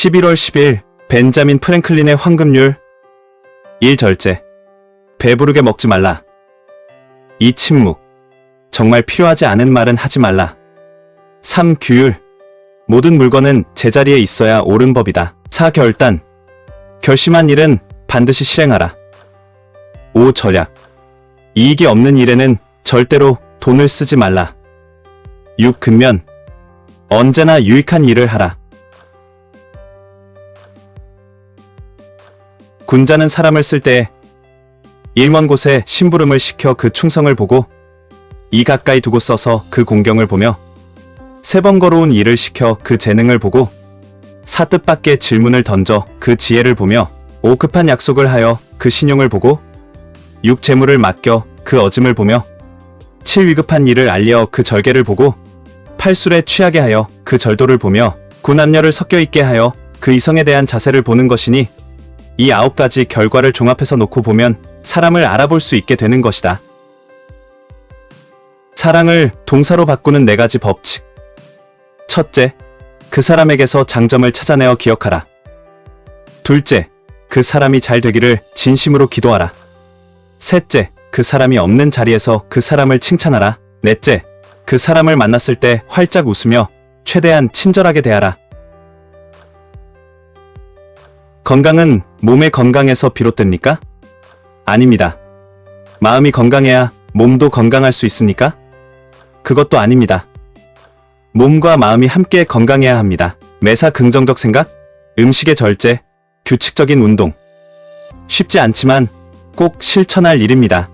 11월 10일 벤자민 프랭클린의 황금률 1. 절제 배부르게 먹지 말라 2. 침묵 정말 필요하지 않은 말은 하지 말라 3. 규율 모든 물건은 제자리에 있어야 옳은 법이다 4. 결단 결심한 일은 반드시 실행하라 5. 절약 이익이 없는 일에는 절대로 돈을 쓰지 말라 6. 근면 언제나 유익한 일을 하라 군자는 사람을 쓸때 일먼 곳에 심부름을 시켜 그 충성을 보고 이 가까이 두고 써서 그 공경을 보며 세번 걸어온 일을 시켜 그 재능을 보고 사 뜻밖의 질문을 던져 그 지혜를 보며 오 급한 약속을 하여 그 신용을 보고 육 재물을 맡겨 그 어짐을 보며 칠 위급한 일을 알려 그 절개를 보고 팔 술에 취하게 하여 그 절도를 보며 구 남녀를 섞여 있게 하여 그 이성에 대한 자세를 보는 것이니 이 아홉 가지 결과를 종합해서 놓고 보면 사람을 알아볼 수 있게 되는 것이다. 사랑을 동사로 바꾸는 네 가지 법칙. 첫째, 그 사람에게서 장점을 찾아내어 기억하라. 둘째, 그 사람이 잘 되기를 진심으로 기도하라. 셋째, 그 사람이 없는 자리에서 그 사람을 칭찬하라. 넷째, 그 사람을 만났을 때 활짝 웃으며 최대한 친절하게 대하라. 건강은 몸의 건강에서 비롯됩니까? 아닙니다. 마음이 건강해야 몸도 건강할 수 있습니까? 그것도 아닙니다. 몸과 마음이 함께 건강해야 합니다. 매사 긍정적 생각, 음식의 절제, 규칙적인 운동. 쉽지 않지만 꼭 실천할 일입니다.